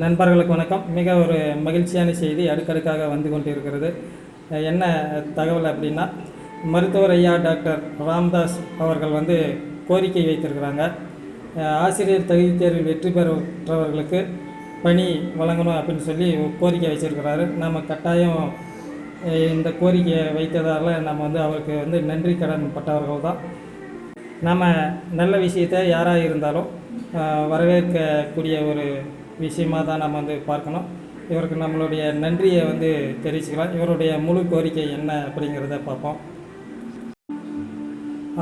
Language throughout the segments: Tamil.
நண்பர்களுக்கு வணக்கம். மிக ஒரு மகிழ்ச்சியான செய்தி அடுக்கடுக்காக வந்து கொண்டிருக்கிறது. என்ன தகவல் அப்படின்னா மருத்துவர் ஐயா டாக்டர் ராம்தாஸ் அவர்கள் வந்து கோரிக்கை வைத்திருக்கிறாங்க. ஆசிரியர் தகுதி தேர்வில் வெற்றி பெற்றவர்களுக்கு பணி வழங்கணும் அப்படின்னு சொல்லி கோரிக்கை வச்சிருக்கிறாரு. நம்ம கட்டாயம் இந்த கோரிக்கையை வைத்ததால் நம்ம வந்து அவருக்கு வந்து நன்றி கடன் பட்டவர்கள் தான். நம்ம நல்ல விஷயத்தை யாராக இருந்தாலும் வரவேற்கக்கூடிய ஒரு விஷயமாக தான் நம்ம வந்து பார்க்கணும். இவருக்கு நம்மளுடைய நன்றியை வந்து தெரிவிச்சுக்கலாம். இவருடைய முழு கோரிக்கை என்ன அப்படிங்கிறத பார்ப்போம்.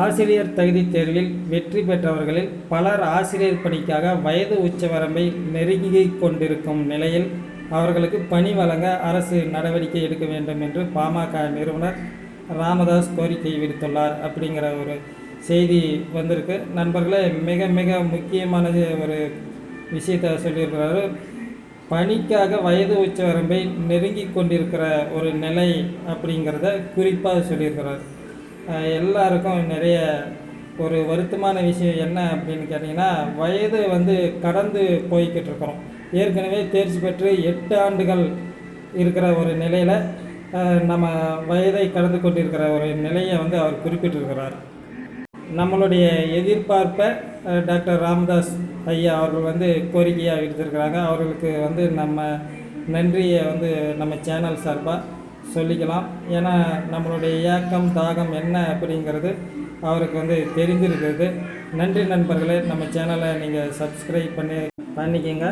ஆசிரியர் தகுதி தேர்வில் வெற்றி பெற்றவர்களில் பலர் ஆசிரியர் பணிக்காக வயது உச்சவரம்பை நெருங்கி கொண்டிருக்கும் நிலையில் அவர்களுக்கு பணி வழங்க அரசு நடவடிக்கை எடுக்க வேண்டும் என்று பாமக நிறுவனர் ராமதாஸ் கோரிக்கை விடுத்துள்ளார் அப்படிங்கிற ஒரு செய்தி வந்திருக்கு. நண்பர்களே மிக மிக முக்கியமானது ஒரு விஷயத்தை சொல்லியிருக்கிறாரு. பணிக்காக வயது உச்சவரம்பை நெருங்கி கொண்டிருக்கிற ஒரு நிலை அப்படிங்கிறத குறிப்பாக சொல்லியிருக்கிறார். எல்லாருக்கும் நிறைய ஒரு வருத்தமான விஷயம் என்ன அப்படின்னு கேட்டிங்கன்னா வயது வந்து கடந்து போய்கிட்டு இருக்கிறோம் ஏற்கனவே தேர்ச்சி பெற்று எட்டு ஆண்டுகள் இருக்கிற ஒரு நிலையில் நம்ம வயதை கடந்து கொண்டிருக்கிற ஒரு நிலையை வந்து அவர் குறிப்பிட்டிருக்கிறார். நம்மளுடைய எதிர்பார்ப்பை டாக்டர் ராமதாஸ் ஐயா அவர்கள் வந்து கோரிக்கையாக எடுத்திருக்கிறாங்க அவர்களுக்கு வந்து நம்ம நன்றியை வந்து நம்ம சேனல் சார்பாக சொல்லிக்கலாம். ஏன்னா நம்மளுடைய இயக்கம் தாகம் என்ன அப்படிங்கிறது அவருக்கு வந்து தெரிஞ்சிருக்கிறது. நன்றி நண்பர்களே நம்ம சேனலை நீங்கள் சப்ஸ்கிரைப் பண்ணி பண்ணிக்கோங்க.